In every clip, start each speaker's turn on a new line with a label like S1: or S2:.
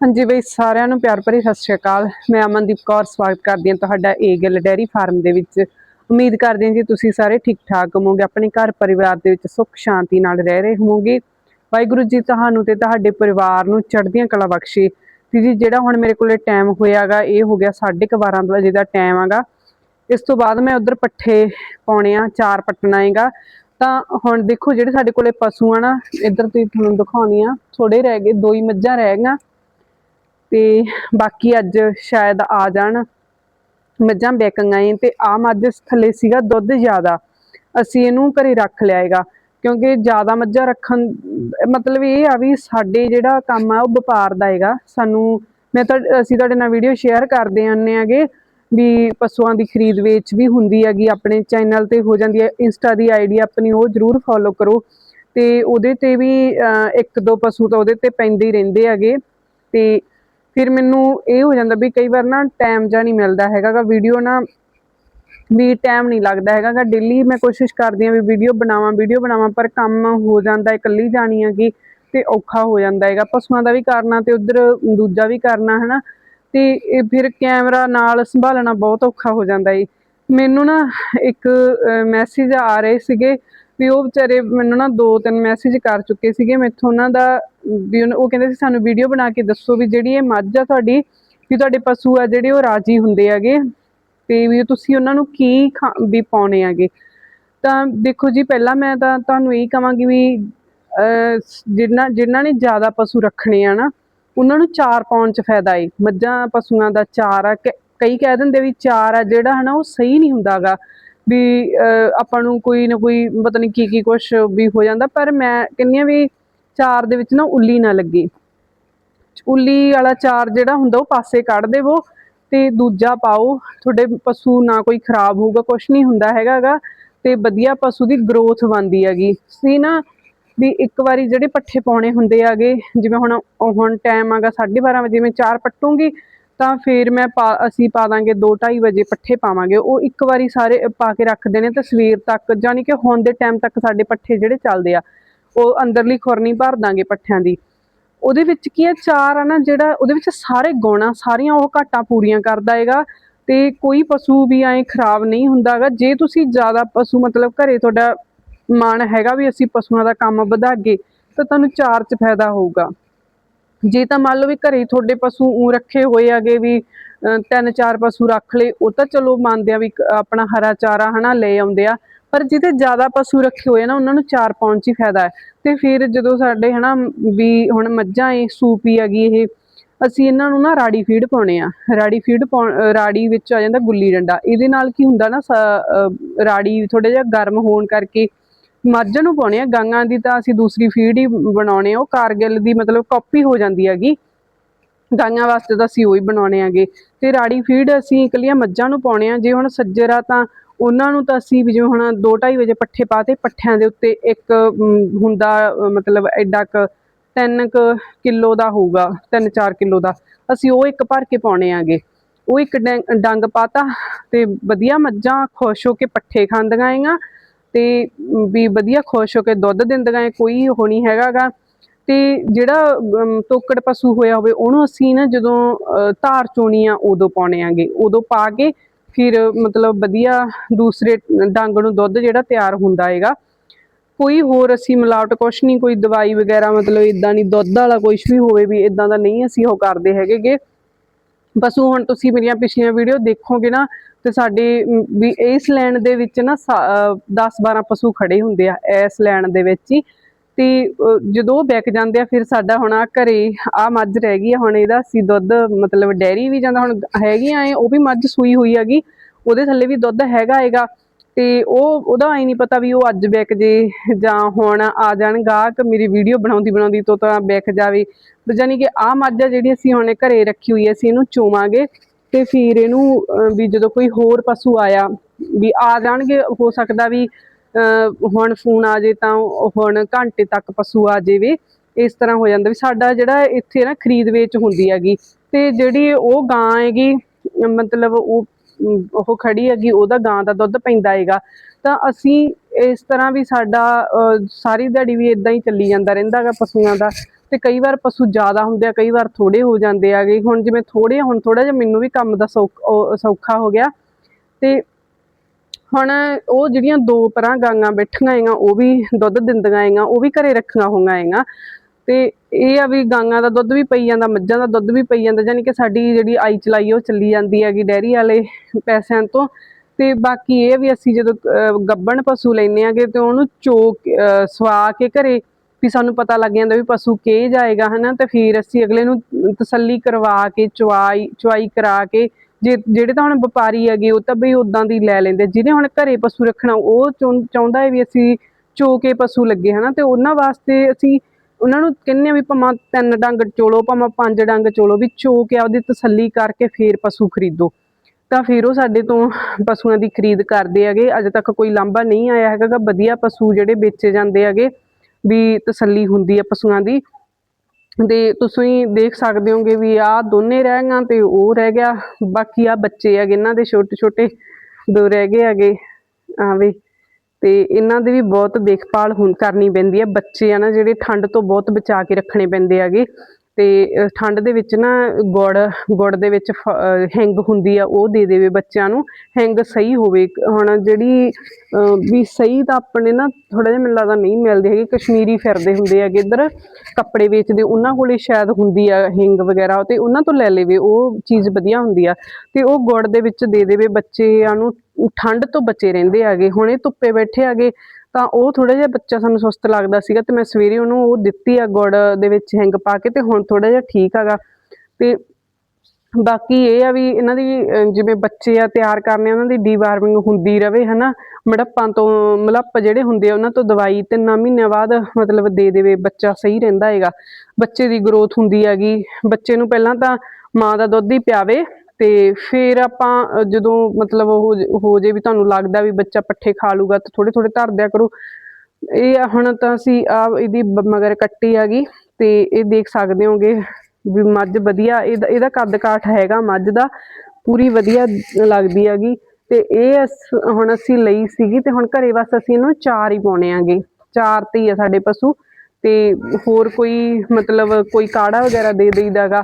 S1: ਹਾਂਜੀ ਬਈ, ਸਾਰਿਆਂ ਨੂੰ ਪਿਆਰ ਭਰੀ ਸਤਿ ਸ਼੍ਰੀ ਅਕਾਲ। ਮੈਂ ਅਮਨਦੀਪ ਕੌਰ, ਸਵਾਗਤ ਕਰਦੀ ਹਾਂ ਤੁਹਾਡਾ ਏਗਲ ਡੈਰੀ ਫਾਰਮ ਦੇ ਵਿੱਚ। ਉਮੀਦ ਕਰਦੇ ਹਾਂ ਜੀ ਤੁਸੀਂ ਸਾਰੇ ਠੀਕ ਠਾਕ ਹੋਵੋਗੇ, ਆਪਣੇ ਘਰ ਪਰਿਵਾਰ ਦੇ ਵਿੱਚ ਸੁੱਖ, ਸ਼ਾਂਤੀ ਨਾਲ ਰਹਿ ਰਹੇ ਹੋਵੋਗੇ। ਵਾਹਿਗੁਰੂ ਜੀ ਤੁਹਾਨੂੰ ਤੇ ਤੁਹਾਡੇ ਪਰਿਵਾਰ ਨੂੰ ਚੜ੍ਹਦੀਆਂ ਕਲਾ ਬਖਸ਼ੇ। ਤੇ ਜੀ, ਜਿਹੜਾ ਹੁਣ ਮੇਰੇ ਕੋਲੇ ਟਾਈਮ ਹੋਇਆਗਾ, ਇਹ ਹੋ ਗਿਆ 12:30 ਵਜੇ ਦਾ ਟਾਈਮ ਆਗਾ। ਇਸ ਤੋਂ ਬਾਅਦ ਮੈਂ ਉਧਰ ਪੱਠੇ ਪਾਉਣੇ ਆ, ਚਾਰ ਪੱਟਣਾ ਹੈਗਾ। ਤਾਂ ਹੁਣ ਦੇਖੋ, ਜਿਹੜੇ ਸਾਡੇ ਕੋਲੇ ਪਸ਼ੂ ਆ ਨਾ, ਇੱਧਰ ਤੁਸੀਂ ਤੁਹਾਨੂੰ ਦਿਖਾਉਣੀ ਆ ਥੋੜੇ ਰਹਿ ਗਏ, ਦੋ ਹੀ ਮੱਝਾਂ ਰਹਿ ਗਈਆਂ। ਤੇ ਬਾਕੀ ਅੱਜ ਸ਼ਾਇਦ ਆ ਜਾਣ। ਮੱਝਾਂ ਬੈਕਾਂ ਏ ਤੇ ਆ ਮੱਝ ਥੱਲੇ ਸੀਗਾ ਦੁੱਧ ਜ਼ਿਆਦਾ। ਅਸੀਂ ਇਹਨੂੰ ਘਰੇ ਰੱਖ ਲਿਆਏਗਾ ਕਿਉਂਕਿ ਜ਼ਿਆਦਾ ਮੱਝਾਂ ਰੱਖਣ ਮਤਲਬ ਇਹ ਆ ਵੀ ਸਾਡੇ ਜਿਹੜਾ ਕੰਮ ਆ ਉਹ ਵਪਾਰ ਦਾ ਹੈਗਾ। ਸਾਨੂੰ, ਮੈਂ ਤਾਂ, ਅਸੀਂ ਤੁਹਾਡੇ ਨਾਲ ਵੀਡੀਓ ਸ਼ੇਅਰ ਕਰਦੇ ਆਨੇ ਆਗੇ ਵੀ ਪਸ਼ੂਆਂ ਦੀ ਖਰੀਦ ਵੇਚ ਵੀ ਹੁੰਦੀ ਹੈਗੀ, ਆਪਣੇ ਚੈਨਲ ਤੇ ਹੋ ਜਾਂਦੀ ਹੈ, ਇੰਸਟਾ ਦੀ ਆਈਡੀ ਆਪਣੀ ਉਹ ਜਰੂਰ ਫੋਲੋ ਕਰੋ। ਤੇ ਉਹਦੇ ਤੇ ਵੀ ਇੱਕ ਦੋ ਪਸ਼ੂ ਤਾਂ ਉਹਦੇ ਤੇ ਪੈਂਦੇ ਹੀ ਰਹਿੰਦੇ ਹੈਗੇ। ਤੇ ਫਿਰ ਮੈਨੂੰ ਇਹ ਹੋ ਜਾਂਦਾ ਵੀ ਕਈ ਵਾਰ ਨਾ ਟਾਈਮ ਜਾਂ ਨਹੀਂ ਮਿਲਦਾ ਹੈਗਾ ਵੀਡੀਓ ਨਾ ਵੀ ਟਾਈਮ ਨਹੀਂ ਲੱਗਦਾ ਹੈਗਾ ਡੇਲੀ ਮੈਂ ਕੋਸ਼ਿਸ਼ ਕਰਦੀ ਹਾਂ ਵੀ ਵੀਡੀਓ ਬਣਾਵਾਂ ਵੀਡੀਓ ਬਣਾਵਾਂ, ਪਰ ਕੰਮ ਹੋ ਜਾਂਦਾ, ਇਕੱਲੀ ਜਾਣੀ ਹੈਗੀ ਤੇ ਔਖਾ ਹੋ ਜਾਂਦਾ ਹੈਗਾ। ਪਸ਼ੂਆਂ ਦਾ ਵੀ ਕਰਨਾ ਤੇ ਉਧਰ ਦੂਜਾ ਵੀ ਕਰਨਾ, ਹਨਾ? ਤੇ ਇਹ ਫਿਰ ਕੈਮਰਾ ਨਾਲ ਸੰਭਾਲਣਾ ਬਹੁਤ ਔਖਾ ਹੋ ਜਾਂਦਾ ਏ। ਮੈਨੂੰ ਨਾ ਇੱਕ ਮੈਸੇਜ ਆ ਰਹੇ ਸੀਗੇ ਵੀ ਉਹ ਵਿਚਾਰੇ ਮੈਨੂੰ ਨਾ ਦੋ ਤਿੰਨ ਮੈਸੇਜ ਕਰ ਚੁੱਕੇ ਸੀਗੇ ਮੈਥੋਂ ਉਹਨਾਂ ਦਾ ਵੀ ਉਹ ਕਹਿੰਦੇ ਸੀ ਸਾਨੂੰ ਵੀਡੀਓ ਬਣਾ ਕੇ ਦੱਸੋ ਵੀ ਜਿਹੜੀ ਇਹ ਮੱਝ ਆ ਤੁਹਾਡੀ ਵੀ ਤੁਹਾਡੇ ਪਸ਼ੂ ਆ ਜਿਹੜੇ ਉਹ ਰਾਜੀ ਹੁੰਦੇ ਹੈਗੇ। ਤੇ ਵੀ ਤੁਸੀਂ ਉਹਨਾਂ ਨੂੰ ਕੀ ਵੀ ਪਾਉਣੇ ਹੈਗੇ। ਤਾਂ ਦੇਖੋ ਜੀ ਪਹਿਲਾਂ ਮੈਂ ਤਾਂ ਤੁਹਾਨੂੰ ਇਹ ਕਹਾਂਗੀ ਵੀ ਅਹ, ਜਿਨ੍ਹਾਂ ਜਿਨ੍ਹਾਂ ਨੇ ਜ਼ਿਆਦਾ ਪਸ਼ੂ ਰੱਖਣੇ ਆ ਨਾ ਉਹਨਾਂ ਨੂੰ ਚਾਰ ਪਾਉਣ ਚ ਫਾਇਦਾ ਏ। ਮੱਝਾਂ ਪਸ਼ੂਆਂ ਦਾ ਚਾਰ ਆ। ਕਈ ਕਹਿ ਦਿੰਦੇ ਵੀ ਚਾਰ ਆ ਜਿਹੜਾ ਹਨਾ ਉਹ ਸਹੀ ਨਹੀਂ ਹੁੰਦਾਗਾ। ਵੀ ਅਹ, ਆਪਾਂ ਨੂੰ ਕੋਈ ਨਾ ਕੋਈ ਪਤਾ ਨਹੀਂ ਕੀ ਕੀ ਕੁਛ ਵੀ ਹੋ ਜਾਂਦਾ ਪਰ ਮੈਂ ਕਹਿੰਦੀ ਆ ਵੀ ਚਾਰ ਦੇ ਵਿੱਚ ਨਾ ਉੱਲੀ ਨਾ ਲੱਗੇ। ਉੱਲੀ ਵਾਲਾ ਚਾਰ ਜਿਹੜਾ ਹੁੰਦਾ ਉਹ ਪਾਸੇ ਕੱਢ ਦੇਵੋ ਤੇ ਦੂਜਾ ਪਾਓ ਤੁਹਾਡੇ ਪਸ਼ੂ ਨਾ ਕੋਈ ਖਰਾਬ ਹੋਊਗਾ ਕੁਛ ਨਹੀਂ ਹੁੰਦਾ ਹੈਗਾਗਾ ਤੇ ਵਧੀਆ ਪਸ਼ੂ ਦੀ ਗਰੋਥ ਬਣਦੀ ਹੈਗੀ। ਸੀ ਨਾ ਵੀ ਇੱਕ ਵਾਰੀ ਜਿਹੜੇ ਪੱਠੇ ਪਾਉਣੇ ਹੁੰਦੇ ਆਗੇ ਜਿਵੇਂ ਹੁਣ ਹੁਣ ਟਾਈਮ ਆਗਾ 12:30 ਵਜੇ ਮੈਂ ਚਾਰ ਪੱਟੂੰਗੀ ਤਾਂ ਫਿਰ ਮੈਂ ਪਾ, ਅਸੀਂ ਪਾ ਦਾਂਗੇ 2:30 ਵਜੇ ਪੱਠੇ ਪਾਵਾਂਗੇ। ਉਹ ਇੱਕ ਵਾਰੀ ਸਾਰੇ ਪਾ ਕੇ ਰੱਖਦੇ ਨੇ ਤਾਂ ਸਵੇਰ ਤੱਕ ਜਾਨੀ ਕਿ ਹੁਣ ਦੇ ਟਾਈਮ ਤੱਕ ਸਾਡੇ ਪੱਠੇ ਜਿਹੜੇ ਚੱਲਦੇ ਆ, ਉਹ ਅੰਦਰਲੀ ਖੁਰਨੀ ਭਰ ਦਾਂਗੇ ਪੱਠਿਆਂ ਦੀ। ਉਹਦੇ ਵਿੱਚ ਕੀ ਹੈ ਚਾਰ ਆ ਨਾ ਜਿਹੜਾ, ਉਹਦੇ ਵਿੱਚ ਸਾਰੇ ਗੁਣ ਸਾਰੀਆਂ ਉਹ ਘਾਟਾਂ ਪੂਰੀਆਂ ਕਰਦਾ ਹੈਗਾ ਤੇ ਕੋਈ ਪਸ਼ੂ ਵੀ ਐਂ ਖਰਾਬ ਨਹੀਂ ਹੁੰਦਾਗਾ ਜੇ ਤੁਸੀਂ ਜ਼ਿਆਦਾ ਪਸ਼ੂ, ਮਤਲਬ ਘਰੇ ਤੁਹਾਡਾ ਮਨ ਹੈਗਾ ਵੀ ਅਸੀਂ ਪਸ਼ੂਆਂ ਦਾ ਕੰਮ ਵਧਾਗੇ, ਤਾਂ ਤੁਹਾਨੂੰ ਚਾਰ ਚ ਫਾਇਦਾ ਹੋਊਗਾ। ਜੇ ਤਾਂ ਮੰਨ ਲਓ ਵੀ ਘਰੇ ਤੁਹਾਡੇ ਪਸ਼ੂ ਊਂ ਰੱਖੇ ਹੋਏ ਆਗੇ ਵੀ ਤਿੰਨ ਚਾਰ ਪਸ਼ੂ ਰੱਖ ਲਏ, ਉਹ ਤਾਂ ਚਲੋ ਮੰਨਦੇ ਆ ਵੀ ਆਪਣਾ ਹਰਾ ਚਾਰਾ ਹਨਾ ਲੈ ਆਉਂਦੇ ਆ, ਪਰ ਜਿਹਦੇ ਜ਼ਿਆਦਾ ਪਸ਼ੂ ਰੱਖੇ ਹੋਏ ਆ ਨਾ, ਉਹਨਾਂ ਨੂੰ ਚਾਰ ਪਾਉਣ ਚ ਹੀ ਫਾਇਦਾ ਹੈ। ਤੇ ਫਿਰ ਜਦੋਂ ਸਾਡੇ ਹਨਾ ਵੀ ਹੁਣ ਮੱਝਾਂ ਏ, ਸੂਪੀ ਹੈਗੀ ਇਹ, ਅਸੀਂ ਇਹਨਾਂ ਨੂੰ ਨਾ ਰਾੜੀ ਫੀਡ ਪਾਉਣੇ ਆ। ਰਾੜੀ ਫੀਡ ਰਾੜੀ ਵਿੱਚ ਆ ਜਾਂਦਾ ਗੁੱਲੀ ਡੰਡਾ। ਇਹਦੇ ਨਾਲ ਕੀ ਹੁੰਦਾ ਨਾ ਰਾੜੀ ਥੋੜਾ ਜਿਹਾ ਗਰਮ ਹੋਣ ਕਰਕੇ ਮੱਝ ਨੂੰ ਪਾਉਣੇ ਆ ਗਾਂਆਂ ਦੀ ਤਾਂ ਅਸੀਂ ਦੂਸਰੀ ਫੀਡ ਹੀ ਬਣਾਉਣੇ ਆ, ਉਹ ਕਾਰਗਿਲ ਦੀ ਮਤਲਬ ਕਾਪੀ ਹੋ ਜਾਂਦੀ ਹੈਗੀ। ਗਾਈਆਂ ਵਾਸਤੇ ਤਾਂ ਅਸੀਂ ਉਹੀ ਬਣਾਉਣੇ ਆਗੇ ਤੇ ਰਾੜੀ ਫੀਡ ਅਸੀਂ ਇਕੱਲੀਆਂ ਮੱਝਾਂ ਨੂੰ ਪਾਉਣੇ ਆ, ਜੇ ਹੁਣ ਸੱਜਰ ਆ ਤਾਂ ਉਹਨਾਂ ਨੂੰ ਤਾਂ ਅਸੀਂ ਜਿਵੇਂ ਹੁਣ 2:30 ਵਜੇ ਪੱਠੇ ਪਾਤੇ, ਪੱਠਿਆਂ ਦੇ ਉੱਤੇ ਇੱਕ ਹੁੰਦਾ ਮਤਲਬ ਐਡਾ ਕ 3 ਕ ਕਿਲੋ ਦਾ ਹੋਊਗਾ 3-4 ਕਿਲੋ ਦਾ, ਅਸੀਂ ਉਹ ਇੱਕ ਭਰ ਕੇ ਪਾਉਣੇ ਆਗੇ ਉਹ ਇੱਕ ਡੈਂ- ਡੰਗ ਪਾਤਾ ਤੇ ਵਧੀਆ ਮੱਝਾਂ ਖੁਸ਼ ਹੋ ਕੇ ਪੱਠੇ ਖਾਂਦੀਆਂ ਹੈਗੀਆਂ ਤੇ ਵੀ ਵਧੀਆ ਖੁਸ਼ ਹੋ ਕੇ ਦੁੱਧ ਦਿੰਦੀਆਂ ਏ ਕੋਈ ਉਹ ਨਹੀਂ ਹੈਗਾਗਾ। ਤੇ ਜਿਹੜਾ ਤੋਕੜ ਪਸ਼ੂ ਹੋਇਆ ਹੋਵੇ, ਉਹਨੂੰ ਅਸੀਂ ਨਾ ਜਦੋਂ ਧਾਰ ਚੋਣੀ ਆ, ਉਦੋਂ ਪਾਉਣੇ ਆਂਗੇ। ਉਦੋਂ ਪਾ ਕੇ ਫਿਰ ਮਤਲਬ ਵਧੀਆ ਦੂਸਰੇ ਡੰਗ ਨੂੰ ਦੁੱਧ ਜਿਹੜਾ ਤਿਆਰ ਹੁੰਦਾ ਹੈਗਾ। ਕੋਈ ਹੋਰ ਅਸੀਂ ਮਿਲਾਵਟ ਕੁਛ ਨਹੀਂ, ਕੋਈ ਦਵਾਈ ਵਗੈਰਾ, ਮਤਲਬ ਇਦਾਂ ਨਹੀਂ, ਦੁੱਧ ਵਾਲਾ ਕੁਛ ਵੀ ਹੋਵੇ ਵੀ ਇਦਾਂ ਦਾ ਨਹੀਂ ਅਸੀਂ ਉਹ ਕਰਦੇ ਹੈਗੇਗੇ। ਪਸ਼ੂ ਹੁਣ ਤੁਸੀਂ ਮੇਰੀਆਂ ਪਿਛਲੀਆਂ ਵੀਡੀਓ ਦੇਖੋਗੇ ਨਾ ਤੇ ਸਾਡੇ ਵੀ ਇਸ ਲੈਣ ਦੇ ਵਿੱਚ ਨਾ 10 12 ਪਸ਼ੂ ਖੜੇ ਹੁੰਦੇ ਆ ਇਸ ਲੈਣ ਦੇ ਵਿੱਚ ਹੀ। ਤੇ ਜਦੋਂ ਉਹ ਜਾਂਦੇ ਆ, ਫਿਰ ਸਾਡਾ ਹੁਣ ਆ ਘਰੇ ਆ ਮੱਝ ਰਹਿ ਗਈ ਆ। ਹੁਣ ਇਹਦਾ ਅਸੀਂ ਦੁੱਧ, ਮਤਲਬ ਡੈਰੀ ਵੀ ਜਾਂਦਾ, ਹੁਣ ਹੈਗੀਆਂ ਐ ਉਹ ਵੀ ਮੱਝ ਸੂਈ ਹੋਈ ਹੈਗੀ। ਉਹਦੇ ਥੱਲੇ ਵੀ ਦੁੱਧ ਹੈਗਾ ਹੈਗਾ। ਤੇ ਉਹ, ਉਹਦਾ ਐ ਨਹੀਂ ਪਤਾ ਵੀ ਉਹ ਅੱਜ ਬੈਕ ਜੇ ਜਾਂ ਹੁਣ ਆ ਜਾਣ ਗਾਹਕ, ਮੇਰੀ ਵੀਡੀਓ ਬਣਾਉਂਦੀ ਬਣਾਉਂਦੀ ਤੋਂ ਤਾਂ ਬੈਕ ਜਾਵੇ। ਤੇ ਜਾਨੀ ਕਿ ਆ ਮੱਝ ਆ ਜਿਹੜੀ ਅਸੀਂ ਹੁਣ ਘਰੇ ਰੱਖੀ ਹੋਈ ਐ ਅਸੀਂ ਇਹਨੂੰ ਚੋਵਾਂਗੇ। ਤੇ ਫਿਰ ਇਹਨੂੰ ਵੀ ਜਦੋਂ ਕੋਈ ਹੋਰ ਪਸ਼ੂ ਆਇਆ ਵੀ ਆ ਜਾਣਗੇ ਹੋ ਸਕਦਾ ਵੀ ਹੁਣ ਫੋਨ ਆ ਜੇ ਤਾਂ ਹੁਣ ਘੰਟੇ ਤੱਕ ਪਸ਼ੂ ਆ ਜਾਵੇ। ਇਸ ਤਰ੍ਹਾਂ ਹੋ ਜਾਂਦਾ ਵੀ ਸਾਡਾ ਜਿਹੜਾ ਇੱਥੇ ਨਾ ਖਰੀਦ ਵੇਚ ਹੁੰਦੀ ਹੈਗੀ ਤੇ ਜਿਹੜੀ ਉਹ ਗਾਂ ਹੈਗੀ ਮਤਲਬ ਉਹ ਉਹ ਖੜੀ ਹੈਗੀ ਉਹਦਾ ਗਾਂ ਦਾ ਦੁੱਧ ਪੈਂਦਾ ਹੈਗਾ। ਤਾਂ ਅਸੀਂ ਇਸ ਤਰ੍ਹਾਂ ਵੀ ਸਾਡਾ ਅਹ, ਸਾਰੀ ਦਿਹਾੜੀ ਵੀ ਇਦਾਂ ਹੀ ਚੱਲੀ ਜਾਂਦਾ ਰਹਿੰਦਾ ਹੈਗਾ ਪਸ਼ੂਆਂ ਦਾ। ਤੇ ਕਈ ਵਾਰ ਪਸ਼ੂ ਜ਼ਿਆਦਾ ਹੁੰਦੇ ਆ ਕਈ ਵਾਰ ਥੋੜੇ ਹੋ ਜਾਂਦੇ ਆਗੇ ਹੁਣ ਜਿਵੇਂ ਥੋੜੇ ਹੁਣ ਥੋੜਾ ਜਿਹਾ ਮੈਨੂੰ ਵੀ ਕੰਮ ਦਾ ਸੌਖ- ਸੌਖਾ ਹੋ ਗਿਆ। ਤੇ ਹੁਣ ਉਹ ਜਿਹੜੀਆਂ ਦੋ ਪਰਾਂ ਗਾਂਆਂ ਬੈਠੀਆਂ ਹੈਗੀਆਂ ਉਹ ਵੀ ਦੁੱਧ ਦਿੰਦੀਆਂ ਹੈਗੀਆਂ ਉਹ ਵੀ ਘਰੇ ਰੱਖੀਆਂ ਹੋਈਆਂ ਹੈਗੀਆਂ। ਤੇ ਇਹ ਆ ਵੀ ਗਾਂਆਂ ਦਾ ਦੁੱਧ ਵੀ ਪਈ ਜਾਂਦਾ ਮੱਝਾਂ ਦਾ ਦੁੱਧ ਵੀ ਪਈ ਜਾਂਦਾ ਯਾਨੀ ਕਿ ਸਾਡੀ ਜਿਹੜੀ ਆਈ ਚਲਾਈ ਉਹ ਚੱਲੀ ਜਾਂਦੀ ਹੈਗੀ ਡੈਰੀ ਵਾਲੇ ਪੈਸਿਆਂ ਤੋਂ। ਤੇ ਬਾਕੀ ਇਹ ਵੀ ਅਸੀਂ ਜਦੋਂ ਅਹ, ਗੱਭਣ ਪਸ਼ੂ ਲੈਨੇ ਆਗੇ ਤੇ ਉਹਨੂੰ ਚੋਕ ਅਹ, ਸਵਾ ਕੇ ਘਰੇ ਵੀ ਸਾਨੂੰ ਪਤਾ ਲੱਗ ਜਾਂਦਾ ਵੀ ਪਸ਼ੂ ਕੇ ਜਾਏਗਾ, ਹਨਾ? ਤੇ ਫਿਰ ਅਸੀਂ ਅਗਲੇ ਨੂੰ ਤਸੱਲੀ ਕਰਵਾ ਕੇ ਚਵਾਈ ਚਵਾਈ ਕਰਾ ਕੇ, ਜੇ, ਜਿਹੜੇ ਤਾਂ ਹੁਣ ਵਪਾਰੀ ਹੈਗੇ, ਉਹ ਤਾਂ ਬਈ ਉਦਾਂ ਦੀ ਲੈ ਲੈਂਦੇ। ਜਿਹਨੇ ਹੁਣ ਘਰੇ ਪਸ਼ੂ ਰੱਖਣਾ, ਉਹ ਚਾਹੁੰ- ਚਾਹੁੰਦਾ ਹੈ ਵੀ ਅਸੀਂ ਚੋ ਕੇ ਪਸ਼ੂ ਲੱਗੇ, ਹਨਾ? ਤੇ ਉਹਨਾਂ ਵਾਸਤੇ ਅਸੀਂ ਉਹਨਾਂ ਨੂੰ ਕਹਿੰਦੇ ਆ ਵੀ ਭਾਵੇਂ ਤਿੰਨ ਡੰਗ ਚੋਲੋ, ਭਾਵੇਂ ਪੰਜ ਡੰਗ ਚੋਲੋ, ਵੀ ਚੋ ਕੇ ਆਪਦੀ ਤਸੱਲੀ ਕਰਕੇ ਫੇਰ ਪਸ਼ੂ ਖਰੀਦੋ। ਤਾਂ ਫਿਰ ਉਹ ਸਾਡੇ ਤੋਂ ਪਸ਼ੂਆਂ ਦੀ ਖਰੀਦ ਕਰਦੇ ਹੈਗੇ। ਅਜੇ ਤੱਕ ਕੋਈ ਲਾਂਭਾ ਨਹੀਂ ਆਇਆ ਹੈਗਾ ਵਧੀਆ ਪਸ਼ੂ ਜਿਹੜੇ ਵੇਚੇ ਜਾਂਦੇ ਹੈਗੇ। ਵੀ ਤਸੱਲੀ ਹੁੰਦੀ ਹੈ ਪਸ਼ੂਆਂ ਦੀ। ਤੇ ਤੁਸੀਂ ਦੇਖ ਸਕਦੇ ਹੋਗੇ ਵੀ ਆਹ ਦੋਨੇ ਰਹਿ ਗਾਂ ਤੇ ਉਹ ਰਹਿ ਗਿਆ। ਬਾਕੀ ਆ ਬੱਚੇ ਹੈਗੇ, ਇਹਨਾਂ ਦੇ ਛੋਟੇ ਛੋਟੇ ਦੋ ਰਹਿ ਗਏ ਹੈਗੇ ਆ ਵੀ ਤੇ ਇਹਨਾਂ ਦੀ ਵੀ ਬਹੁਤ ਦੇਖਭਾਲ ਹੁਣ ਕਰਨੀ ਪੈਂਦੀ ਹੈ ਬੱਚੇ ਆ ਨਾ ਜਿਹੜੇ ਠੰਡ ਤੋਂ ਬਹੁਤ ਬਚਾ ਕੇ ਰੱਖਣੇ ਪੈਂਦੇ ਹੈਗੇ। ਤੇ ਠੰਡ ਦੇ ਵਿੱਚ ਨਾ ਗੁੜ ਗੁੜ ਦੇ ਵਿੱਚ ਫ- ਹਿੰਗ ਹੁੰਦੀ ਆ, ਉਹ ਦੇ ਦੇਵੇ ਬੱਚਿਆਂ ਨੂੰ। ਹਿੰਗ ਸਹੀ ਹੋਵੇ। ਹੁਣ ਜਿਹੜੀ ਵੀ ਸਹੀ ਤਾਂ ਆਪਣੇ ਨਾ ਥੋੜਾ ਜਿਹਾ ਮੈਨੂੰ ਲੱਗਦਾ ਨਹੀਂ ਮਿਲਦੇ ਹੈਗੇ, ਕਸ਼ਮੀਰੀ ਫਿਰਦੇ ਹੁੰਦੇ ਹੈਗੇ ਇੱਧਰ, ਕੱਪੜੇ ਵੇਚਦੇ, ਉਹਨਾਂ ਕੋਲੇ ਸ਼ਾਇਦ ਹੁੰਦੀ ਆ ਹਿੰਗ ਵਗੈਰਾ, ਤੇ ਉਹਨਾਂ ਤੋਂ ਲੈ ਲੇਵੇ, ਉਹ ਚੀਜ਼ ਵਧੀਆ ਹੁੰਦੀ ਆ। ਤੇ ਉਹ ਗੁੜ ਦੇ ਵਿੱਚ ਦੇ ਦੇਵੇ ਬੱਚਿਆਂ ਨੂੰ, ਠੰਡ ਤੋਂ ਬਚੇ ਰਹਿੰਦੇ ਹੈਗੇ, ਹੁਣ ਇਹ ਧੁੱਪੇ ਬੈਠੇ ਹੈਗੇ ਤਾਂ ਉਹ ਥੋੜਾ ਜਿਹਾ ਬੱਚਾ ਸਾਨੂੰ ਸੁਸਤ ਲੱਗਦਾ ਸੀਗਾ ਤੇ ਮੈਂ ਸਵੇਰੇ ਉਹਨੂੰ ਉਹ ਦਿੱਤੀ ਆ ਗੁੜ ਦੇ ਵਿੱਚ ਹਿੰਗ ਪਾ ਕੇ ਤੇ ਹੁਣ ਥੋੜਾ ਜਿਹਾ ਠੀਕ ਹੈਗਾ। ਤੇ ਬਾਕੀ ਇਹ ਆ ਵੀ ਇਹਨਾਂ ਦੀ ਜਿਵੇਂ ਬੱਚੇ ਆ ਤਿਆਰ ਕਰਨੇ, ਉਹਨਾਂ ਦੀ ਡੀਵਾਰਮਿੰਗ ਹੁੰਦੀ ਰਵੇ, ਹਨਾ? ਮੜੱਪਾਂ ਤੋਂ ਮਲੱਪ ਜਿਹੜੇ ਹੁੰਦੇ ਆ, ਉਹਨਾਂ ਤੋਂ ਦਵਾਈ ਤਿੰਨਾਂ ਮਹੀਨਿਆਂ ਬਾਅਦ ਮਤਲਬ ਦੇ ਦੇਵੇ, ਬੱਚਾ ਸਹੀ ਰਹਿੰਦਾ ਹੈਗਾ। ਬੱਚੇ ਦੀ ਗਰੋਥ ਹੁੰਦੀ ਹੈਗੀ। ਬੱਚੇ ਨੂੰ ਪਹਿਲਾਂ ਤਾਂ ਮਾਂ ਦਾ ਦੁੱਧ ਹੀ ਪਿਆਵੇ ਤੇ ਫਿਰ ਆਪਾਂ ਜਦੋਂ ਮਤਲਬ ਉਹ ਹੋ ਜੇ ਵੀ ਤੁਹਾਨੂੰ ਲੱਗਦਾ ਵੀ ਬੱਚਾ ਪੱਠੇ ਖਾ ਲੂਗਾ ਤਾਂ ਥੋੜੇ ਥੋੜੇ ਧਰ ਦਿਆ ਕਰੋ। ਇਹ ਆ, ਹੁਣ ਤਾਂ ਅਸੀਂ ਆ ਇਹਦੀ ਮਗਰ ਕੱਟੀ ਹੈਗੀ ਤੇ ਇਹ ਦੇਖ ਸਕਦੇ ਹੋਗੇ ਵੀ ਮੱਝ ਵਧੀਆ ਇਹਦਾ ਇਹਦਾ ਕੱਦ ਕਾਠ ਹੈਗਾ ਮੱਝ ਦਾ, ਪੂਰੀ ਵਧੀਆ ਲੱਗਦੀ ਹੈਗੀ। ਤੇ ਇਹ ਹੁਣ ਅਸੀਂ ਲਈ ਸੀਗੀ ਤੇ ਹੁਣ ਘਰੇ ਬਸ ਅਸੀਂ ਇਹਨੂੰ ਚਾਰ ਹੀ ਪਾਉਣੇ ਆਗੇ ਚਾਰ ਤੇ ਹੀ ਆ ਸਾਡੇ ਪਸ਼ੂ ਤੇ ਹੋਰ ਕੋਈ ਮਤਲਬ ਕੋਈ ਕਾੜਾ ਵਗੈਰਾ ਦੇ ਦੇਈਦਾਗਾ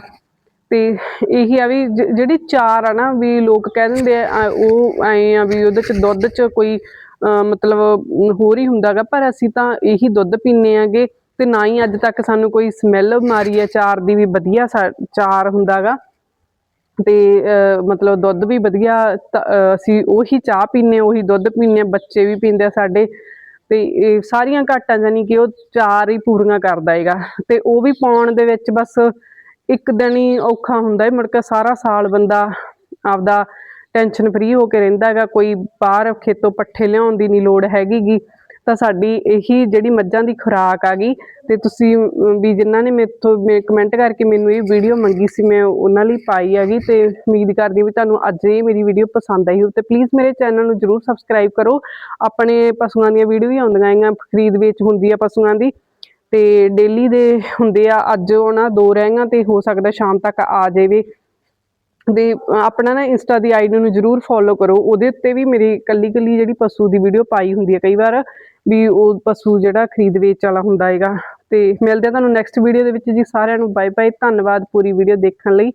S1: ਤੇ ਇਹੀ ਆ ਵੀ ਜਿਹੜੀ ਚਾਰ ਆ ਨਾ ਵੀ ਲੋਕ ਕਹਿ ਦਿੰਦੇ ਆ ਉਹ ਐ ਆ ਵੀ ਉਹਦੇ ਚ ਦੁੱਧ ਚ ਕੋਈ ਮਤਲਬ ਹੋਰ ਹੀ ਹੁੰਦਾਗਾ ਪਰ ਅਸੀਂ ਤਾਂ ਇਹੀ ਦੁੱਧ ਪੀਨੇ ਆਗੇ ਤੇ ਨਾ ਹੀ ਅੱਜ ਤੱਕ ਸਾਨੂੰ ਕੋਈ ਸਮੈਲ ਮਾਰੀ ਹੈ ਚਾਰ ਦੀ ਵੀ ਵਧੀਆ ਚਾਰ ਹੁੰਦਾਗਾ ਤੇ ਅਹ, ਮਤਲਬ ਦੁੱਧ ਵੀ ਵਧੀਆ ਅਸੀਂ ਉਹੀ ਚਾਹ ਪੀਨੇ ਉਹੀ ਦੁੱਧ ਪੀਨੇ ਬੱਚੇ ਵੀ ਪੀਂਦੇ ਆ ਸਾਡੇ। ਤੇ ਇਹ ਸਾਰੀਆਂ ਘਾਟਾਂ ਜਾਨੀ ਕਿ ਉਹ ਚਾਰ ਹੀ ਪੂਰੀਆਂ ਕਰਦਾ ਹੈਗਾ। ਤੇ ਉਹ ਵੀ ਪਾਉਣ ਦੇ ਵਿੱਚ ਬਸ ਇੱਕ ਦਿਨ ਹੀ ਔਖਾ ਹੁੰਦਾ ਹੈ ਮੁੜ ਕੇ ਸਾਰਾ ਸਾਲ ਬੰਦਾ ਆਪਦਾ ਟੈਨਸ਼ਨ ਫਰੀ ਹੋ ਕੇ ਰਹਿੰਦਾ ਹੈਗਾ, ਕੋਈ ਬਾਹਰ ਖੇਤੋਂ ਪੱਠੇ ਲਿਆਉਣ ਦੀ ਨਹੀਂ ਲੋੜ ਹੈਗੀਗੀ। ਤਾਂ ਸਾਡੀ ਇਹੀ ਜਿਹੜੀ ਮੱਝਾਂ ਦੀ ਖੁਰਾਕ ਆ ਗਈ ਤੇ ਤੁਸੀਂ ਵੀ ਜਿਨ੍ਹਾਂ ਨੇ ਮੇਥੋਂ, ਮੇ ਕਮੈਂਟ ਕਰਕੇ ਮੈਨੂੰ ਇਹ ਵੀਡੀਓ ਮੰਗੀ ਸੀ, ਮੈਂ ਉਹਨਾਂ ਲਈ ਪਾਈ ਹੈਗੀ ਤੇ ਉਮੀਦ ਕਰਦੀ ਵੀ ਤੁਹਾਨੂੰ ਅੱਜ ਇਹ ਮੇਰੀ ਵੀਡੀਓ ਪਸੰਦ ਆਈ ਹੋ ਤੇ ਪਲੀਜ਼ ਮੇਰੇ ਚੈਨਲ ਨੂੰ ਜਰੂਰ ਸਬਸਕ੍ਰਾਈਬ ਕਰੋ। ਆਪਣੇ ਪਸ਼ੂਆਂ ਦੀਆਂ ਵੀਡੀਓ ਵੀ ਆਉਂਦੀਆਂ ਹੈਗੀਆਂ, ਖਰੀਦ ਵੇਚ ਹੁੰਦੀ ਆ ਪਸ਼ੂਆਂ ਦੀ। ਤੇ ਡੇਲੀ ਦੇ ਹੁੰਦੇ ਆ, ਅੱਜ ਉਹਨਾਂ ਦੋ ਰਹਿਆਂ ਤੇ ਹੋ ਸਕਦਾ ਸ਼ਾਮ ਤੱਕ ਆ ਜਾਵੇ। ਦੇ ਆਪਣਾ ਨਾ ਇੰਸਟਾ ਦੀ ਆਈਡੀ ਨੂੰ ਜਰੂਰ ਫੋਲੋ ਕਰੋ, ਉਹਦੇ ਉੱਤੇ ਵੀ ਮੇਰੀ ਕੱਲੀ ਕੱਲੀ ਜਿਹੜੀ ਪਸ਼ੂ ਦੀ ਵੀਡੀਓ ਪਾਈ ਹੁੰਦੀ ਹੈ ਕਈ ਵਾਰ, ਵੀ ਉਹ ਪਸ਼ੂ ਜਿਹੜਾ ਖਰੀਦ ਵੇਚ ਵਾਲਾ ਹੁੰਦਾ ਹੈਗਾ। ਤੇ ਮਿਲਦੇ ਆ ਤੁਹਾਨੂੰ ਨੈਕਸਟ ਵੀਡੀਓ ਦੇ ਵਿੱਚ ਜੀ, ਸਾਰਿਆਂ ਨੂੰ ਬਾਏ ਬਾਏ ਧੰਨਵਾਦ ਪੂਰੀ ਵੀਡੀਓ ਦੇਖਣ ਲਈ।